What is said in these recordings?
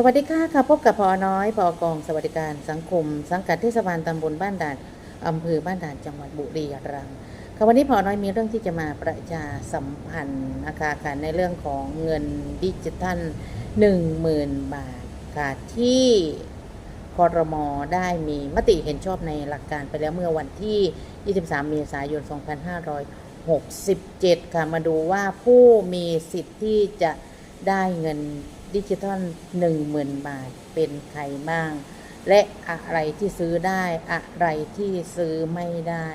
สวัสดีค่ะค่ะพบกับพอน้อยพอกองสวัสดิการสังคม สังกัดเทศบาลตำบลบ้านด่านอำเภอบ้านด่านจังหวัดบุรีรัมย์ค่ะวันนี้พอน้อยมีเรื่องที่จะมาประชาสัมพันธ์นะคะค่ะในเรื่องของเงินดิจิทัล10,000 บาทค่ะที่คอรมอได้มีมติเห็นชอบในหลักการไปแล้วเมื่อวันที่ 23 เมษายน 2567 ค่ะมาดูว่าผู้มีสิทธิ์ที่จะได้เงิน ดิจิทัล10,000บาทเป็นใครบ้าง และอะไรที่ซื้อได้อะไรที่ซื้อไม่ได้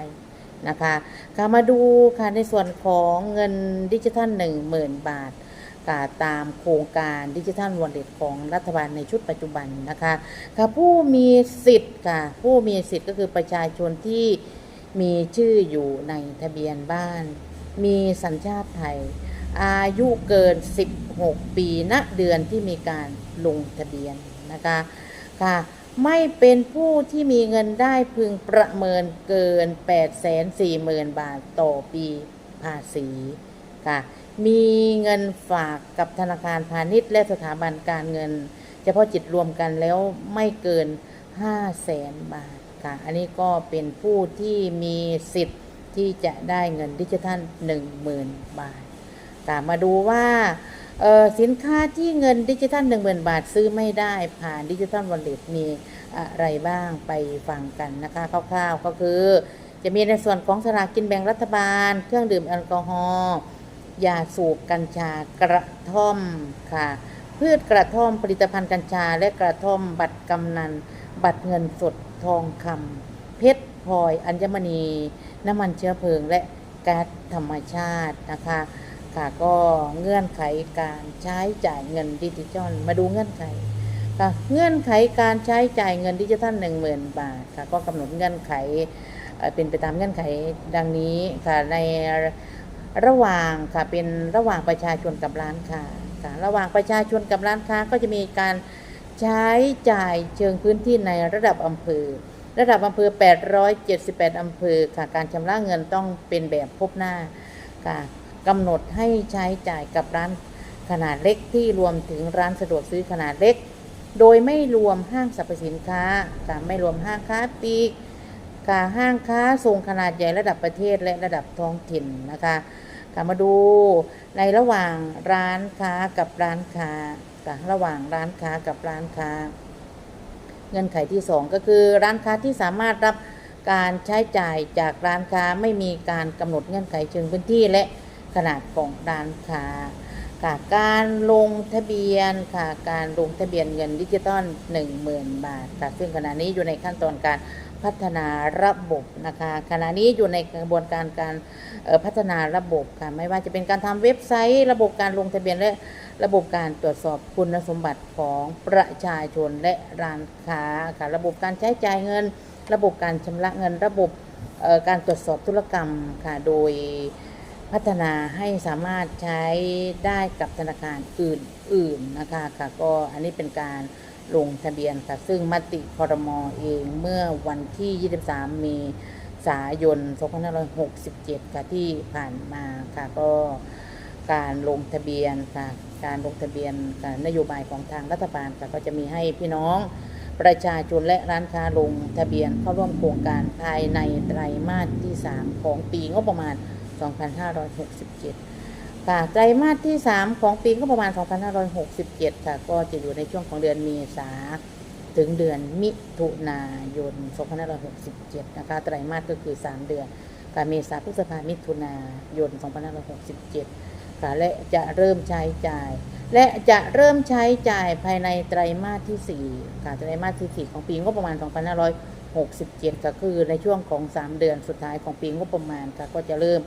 นะคะค่ะมาดูค่ะในส่วนของเงินดิจิทัล10,000บาทค่ะตามโครงการดิจิทัลวอลเล็ตของรัฐบาลในชุดปัจจุบันนะคะค่ะผู้มีสิทธิ์ค่ะผู้มีสิทธิ์ก็คือประชาชนที่มีชื่ออยู่ในทะเบียนบ้าน มีสัญชาติไทย อายุเกิน 16 ปีณเดือนที่มีการลงทะเบียนนะคะค่ะไม่เป็นผู้ที่มีเงินได้พึงประเมินเกิน 840,000 บาทต่อปีภาษีค่ะมีเงินฝากกับธนาคารพาณิชย์และสถาบันการเงิน เฉพาะจิตรวมกันแล้วไม่เกิน 500,000บาทค่ะ อันนี้ก็เป็นผู้ที่มีสิทธิ์ที่จะได้เงินดิจิทัล 10,000 บาท ตามมาดูว่าสินค้าที่เงินดิจิทัล 10,000 บาทซื้อไม่ได้ผ่านดิจิทัลวอลเล็ตมีอะไรบ้างไปฟังกันนะคะคร่าวๆก็คือ จะมีในส่วนของสลากกินแบ่งรัฐบาล เครื่องดื่มแอลกอฮอล์ยาสูบกัญชากระท่อมค่ะ พืชกระท่อมผลิตภัณฑ์กัญชา และกระท่อมบัตรกำนัน บัตรเงินสดทองคำเพชรพลอย อัญมณี น้ำมันเชื้อเพลิงและก๊าซธรรมชาตินะคะ ค่ะ ก็เงื่อนไขการใช้จ่ายเงินดิจิทัลมาดูเงื่อนไขค่ะเงื่อนไขการใช้จ่ายเงินดิจิทัล1 0,000 บาทค่ะก็กำหนดเงื่อนไขเอ่อเป็นไปตามเงื่อนไขดังนี้ค่ะในระหว่างค่ะเป็นระหว่างประชาชนกับร้านค้าค่ะระหว่างประชาชนกับร้านค้าก็จะมีการใช้จ่ายเชิงพื้นที่ในระดับอำเภอ ระดับอำเภอ 878 อำเภอค่ะการชำระเงินต้องเป็นแบบพบหน้าค่ะ กำหนดให้ใช้จ่ายกับร้านขนาดเล็กที่รวมถึงร้านสะดวกซื้อขนาดเล็ก โดยไม่รวมห้างสรรพสินค้าค่ะไม่รวมห้างค้าปลีกค่ะห้างค้าส่งขนาดใหญ่ระดับประเทศและระดับท้องถิ่นนะคะค่ะมาดูในระหว่างร้านค้ากับร้านค้าค่ะระหว่างร้านค้ากับร้านค้า เงื่อนไขที่ 2 ก็คือร้านค้าที่สามารถรับการใช้จ่ายจากร้านค้าไม่มีการกำหนดเงื่อนไขเชิงพื้นที่และ ขนาดของร้านค้าค่ะการลงทะเบียนค่ะการลงทะเบียนเงินดิจิตอล10,000 บาทค่ะซึ่งขณะนี้อยู่ในขั้นตอนการพัฒนาระบบนะคะขณะนี้อยู่ในกระบวนการการพัฒนาระบบค่ะไม่ว่าจะเป็นการทำเว็บไซต์ ระบบการลงทะเบียนและระบบการตรวจสอบคุณสมบัติของประชาชนและร้านค้าค่ะระบบการใช้จ่ายเงิน ระบบการชำระเงิน ระบบการตรวจสอบธุรกรรมค่ะโดย พัฒนาให้สามารถใช้ได้กับธนาคารอื่นๆนะคะค่ะก็อันนี้เป็นการลงทะเบียนค่ะซึ่งมติคอรมอเองเมื่อวันที่ 23 เมษายน 2567 ค่ะที่ผ่านมาค่ะก็การลงทะเบียนค่ะการลงทะเบียนนโยบายของทางรัฐบาลค่ะก็จะมีให้พี่น้องประชาชนและร้านค้าลงทะเบียนเข้าร่วมโครงการภายในไตรมาสที่ 3 ของปีงบประมาณ 2567 ค่ะไตรมาสที่ 3 ของปีก็ประมาณ 2567 ค่ะ ก็จะอยู่ในช่วงของเดือนเมษาถึงเดือนมิถุนายน 2567 นะคะ ไตรมาสก็คือ 3 เดือนค่ะเมษาพฤษภามิถุนายน 2567 ค่ะ และจะเริ่มใช้จ่าย และจะเริ่มใช้จ่ายภายในไตรมาสที่ 4 ค่ะ ไตรมาสที่ 4 ของปีงบประมาณ 2567 ก็คือในช่วงของ 3 เดือนสุดท้ายของปีงบประมาณค่ะก็จะเริ่ม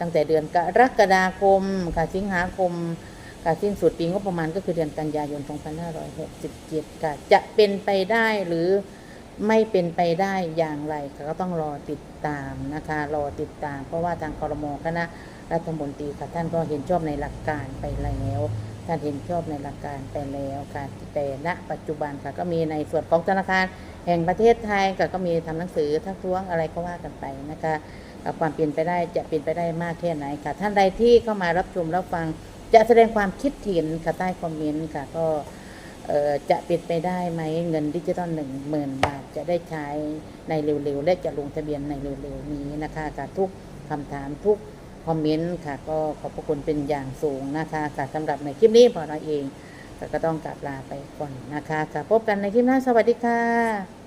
ตั้งแต่เดือนกรกฎาคมค่ะสิงหาคมค่ะสิ้นสุดปีงบประมาณก็คือเดือนกันยายน 2567 ค่ะจะเป็นไปได้หรือไม่เป็นไปได้อย่างไรก็ต้องรอติดตามนะคะ รอติดตาม เพราะว่าทางคอรมอคณะรัฐมนตรีค่ะท่านก็เห็นชอบในหลักการไปแล้ว ท่านเห็นชอบในหลักการไปแล้วค่ะแต่ณปัจจุบันค่ะก็มีในส่วนของธนาคารแห่งประเทศไทยค่ะก็มีทำหนังสือทักท้วงอะไรก็ว่ากันไปนะคะกับความเปลี่ยนไปได้จะเปลี่ยนไปได้มากแค่ไหนค่ะ ท่านใดที่เข้ามารับชมรับฟังจะแสดงความคิดเห็นค่ะใต้คอมเมนต์ค่ะก็จะเป็นไปได้ไหมเงินดิจิทัลหนึ่งหมื่นบาทจะได้ใช้ในเร็วๆ และจะลงทะเบียนในเร็วๆ นี้นะคะกับทุกคำถามทุก คอมเมนต์ค่ะ ก็ขอบพระคุณเป็นอย่างสูงนะคะค่ะสำหรับในคลิปนี้พอเราเองก็ต้องกลับลาไปก่อนนะคะค่ะพบกันในคลิปหน้าสวัสดีค่ะ